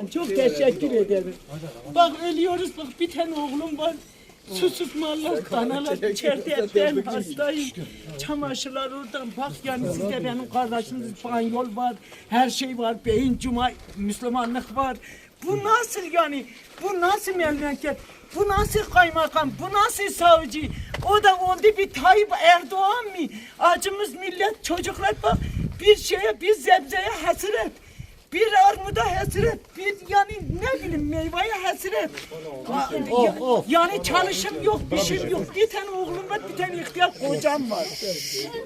gerçekten çok teşekkür ederim. Bak ölüyoruz bak bir tane oğlum var. Susuz mallar, kanalar içeride ben hastayım. Çamaşırlar oradan bak yani sizde benim kardeşimiz İspanyol var, her şey var, beyin cuma, Müslümanlık var. Bu nasıl yani? Bu nasıl memleket? Bu nasıl kaymakam? Bu nasıl savcı? O da oldu bir Tayyip Erdoğan mı? Acımız millet, çocuklar bak bir şeye, bir zebzeye hasret. Bir armuda hasret, bir yani ne bileyim meyveye hasret. Ya- Yani çalışım yok, bir şey yok. Bir tane oğlum var, bir tane ihtiyar kocam var.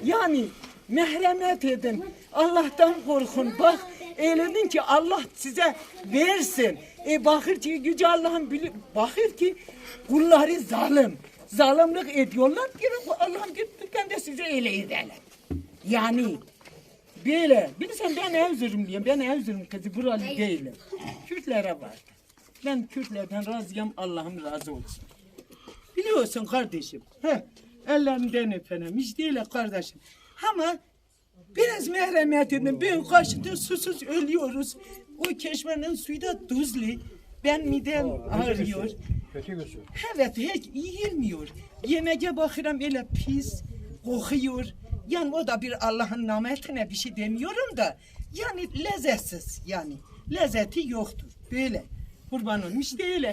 Yani mehremet edin. Allah'tan korkun. Bak eyledin ki Allah size versin. E bakır ki Yüce Allah'ın bili bakır ki kulları zalim. Zalimlik ediyorlar. Gelin Allah'ım git ben de size öyle ederim. Yani Böyle. Bilirsen ben Erzurumluyum. Ben Erzurum kızı buralı değilim. Kürtlere var. Ben Kürtlerden razıyım. Allah'ım razı olsun. Biliyorsun kardeşim. Heh, ellerinden öperim. Hiç değil kardeşim. Ama biraz merhamet edin. Ben karşıda susuz ölüyoruz. O çeşmenin suyu da tuzlu. Ben midem ağrıyor. Evet hiç iyi gelmiyor. Yemeğe bakıyorum öyle pis, kokuyor. Yani o da bir Allah'ın nametine bir şey demiyorum da. Yani lezzetsiz yani. Lezzeti yoktur. Böyle. Kurban olmuş değil.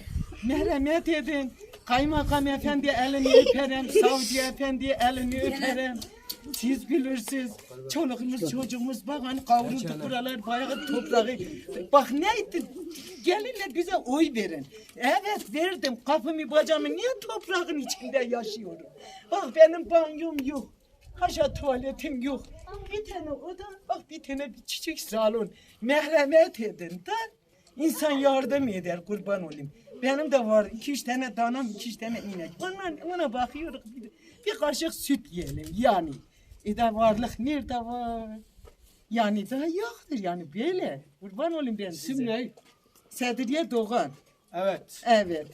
Merhamet edin. Kaymakam efendi elini öperim. Savcı efendi elini öperim. Siz bilirsiniz. Çoluğumuz çocuğumuz bak hani kavruldu buralar bayağı toprağı. Bak neydi? Gelinle bize oy verin. Evet verdim. Kapımı bacamı niye toprağın içinde yaşıyorum? Bak benim banyom yok. Haşa tuvaletim yok. Bir tane oda, bak bir tane bir çiçek salon. Merhamet edin da insan yardım eder kurban olayım. Benim de var iki üç tane danam, iki üç tane inek. Ona, ona bakıyoruz. Bir, bir kaşık süt yiyelim yani. E de varlık nerede var? Yani daha yoktur yani böyle. Kurban olayım ben size. İsim ne? Sedriye Doğan. Evet. Evet.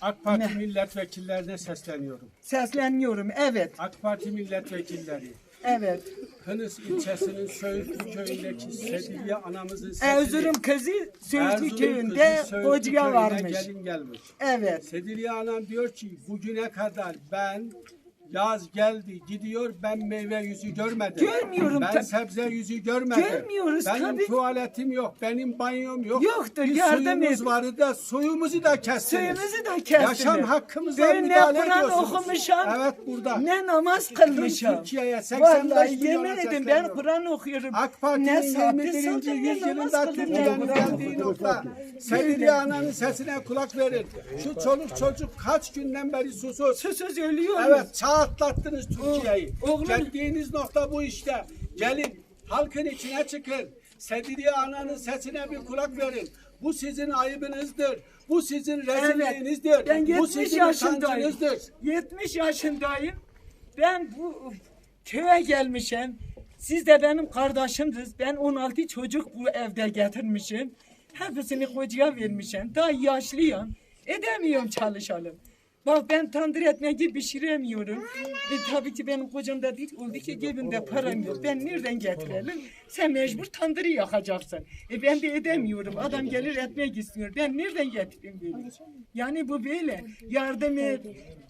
AK Parti milletvekillerine sesleniyorum. Sesleniyorum. Evet. AK Parti milletvekilleri. Evet. Kınıs ilçesinin Söğütlü köyündeki Sediliye anamızın sesini Erzurum kızı Söğütlü Erzurum köyünde kızı Söğütlü hocaya köyüne varmış. Gelin gelmiş. Evet. Sediliye anam diyor ki bugüne kadar ben yaz geldi gidiyor ben meyve yüzü görmedim. Görmüyorum Ben tabii. sebze yüzü görmedim. Görmüyoruz benim tabii. tuvaletim yok. Benim banyom yok. Yoktur, Bir yardım suyumuz edin. vardı da suyumuzu da kestiniz. Suyumuzu da kestiniz. Yaşam hakkımıza Ben ne müdahale Kur'an ediyorsunuz. okumuşum, Evet burada. ne namaz kılmışım. Türkiye'ye 85 Vallahi milyona yemin edin ben sesleniyorum. Kur'an okuyorum. AK Parti'nin ne saatte 21. saldım, ne yüzyılında namaz kıldım, ne Türkiye'nin Kur'an geldiği okudum. nokta. Sediliye ananın sesine kulak verin. Şu çoluk çocuk kaç günden beri susuz. Susuz ölüyoruz. Evet çağ atlattınız Türkiye'yi. Geldiğiniz nokta bu işte. Gelin halkın içine çıkın. Sediliye ananın sesine bir kulak verin. Bu sizin ayıbınızdır. Bu sizin rezilliğinizdir. Ben bu 70 sizin yaşındayım. utancınızdır. 70 yaşındayım. Ben bu köye gelmişim. Siz de benim kardeşimsiniz. Ben 16 çocuk bu evde getirmişim. Hepsini kocaya vermişim. Daha yaşlıyım. Edemiyorum çalışalım. Bak ben tandır ekmeği pişiremiyorum. E, tabii ki benim kocam da değil, oldu ki cebimde param yok. Ben nereden getirelim? Sen mecbur tandırı yakacaksın. E ben de edemiyorum. Adam gelir ekmek istiyor. Ben nereden getireyim böyle? Yani bu böyle. Yardım et.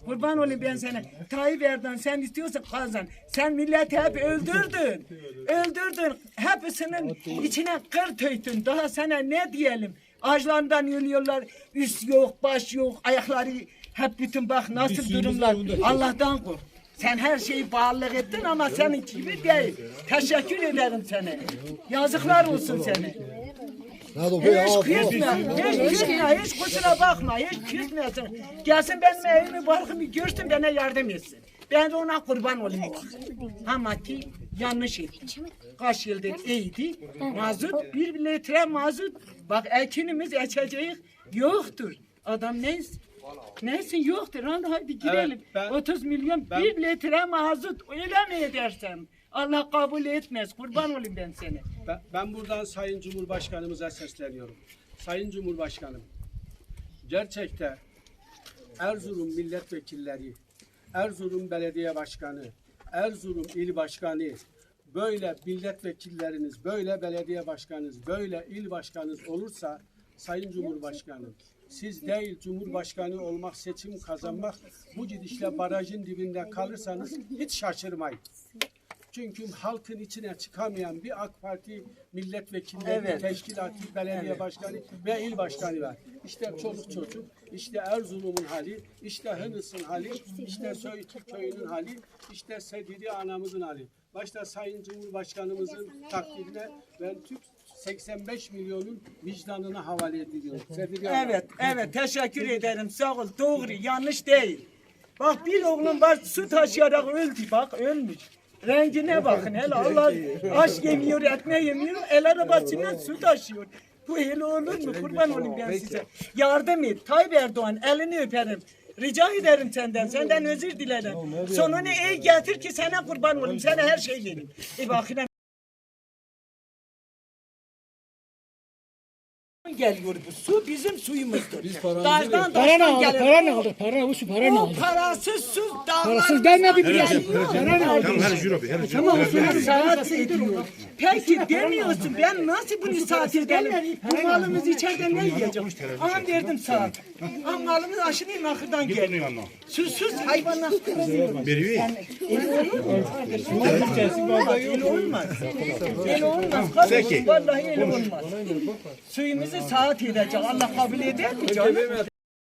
Kurban olayım ben sana. Tayyip Erdoğan sen istiyorsan kazan. Sen milleti hep öldürdün. Öldürdün. Hepsinin içine kır töydün. Daha sana ne diyelim? Ağaçlarından ölüyorlar. Üst yok, baş yok, ayakları hep bütün bak nasıl durumlar. Allah'tan kork. Sen her şeyi bağlılık ettin ama senin gibi değil. Teşekkür ederim sana. Yazıklar olsun sana. Hiç küsme, hiç küsme, hiç kusura bakma, hiç küsmesin. Gelsin benim evimi, barkımı görsün, bana yardım etsin. Ben de ona kurban olayım. Ama ki yanlış etti. Kaç yıldır iyiydi. Mazot, bir litre mazot. Bak ekinimiz, ekeceğiz yoktur. Adam neyse. Neyse yoktur. Hadi, hadi gidelim. Evet, ben- 30 milyon ben- bir litre mazot öyle mi edersen? Allah kabul etmez. Kurban olayım ben seni. Ben, ben buradan Sayın Cumhurbaşkanımıza sesleniyorum. Sayın Cumhurbaşkanım, gerçekte Erzurum milletvekilleri, Erzurum Belediye Başkanı, Erzurum İl Başkanı, böyle milletvekilleriniz, böyle belediye başkanınız, böyle il başkanınız olursa Sayın Cumhurbaşkanım, siz değil Cumhurbaşkanı olmak, seçim kazanmak, bu gidişle barajın dibinde kalırsanız hiç şaşırmayın. Çünkü halkın içine çıkamayan bir AK Parti milletvekilleri, Evet. teşkilatı, belediye başkanı ve il başkanı var. İşte çoluk çocuk, işte Erzurum'un hali, işte Hınıs'ın hali, işte Söğütü köyünün hali, işte Sediri anamızın hali. Başta Sayın Cumhurbaşkanımızın takdirine ben Türk 85 milyonun vicdanına havale Ana. Evet, evet teşekkür ederim. Sağ ol. Doğru, yanlış değil. Bak bir oğlum var su taşıyarak öldü. Bak ölmüş. Rengine bakın hele Allah aş yemiyor, ekmeği yemiyor, el arabasıyla su taşıyor. Bu hele olur mu? Kurban olayım ben size. Yardım et. Tayyip Erdoğan elini öperim. Rica ederim senden. Senden özür dilerim. Sonunu iyi getir ki sana kurban olayım. Sana her şey vereyim. E bakın geliyor bu su bizim suyumuzdur. Biz Dağdan Para ne taştan aldı? gelir. Para ne aldı? Para bu su para ne O aldı? parasız su dağlarımızdan Parasız gelmedi bile. geliyor. Para ne aldı? Tamam o su Saat ediyor. Peki demiyorsun ben nasıl bunu saat edelim? Bu malımız içeride ne yiyecek? An verdim saat. An malımız aşırı nakırdan geliyor. Susuz hayvanlar. El olmaz. El olmaz. Peki. Vallahi el olmaz. Suyumuzu saat edecek. Allah kabul eder mi canım?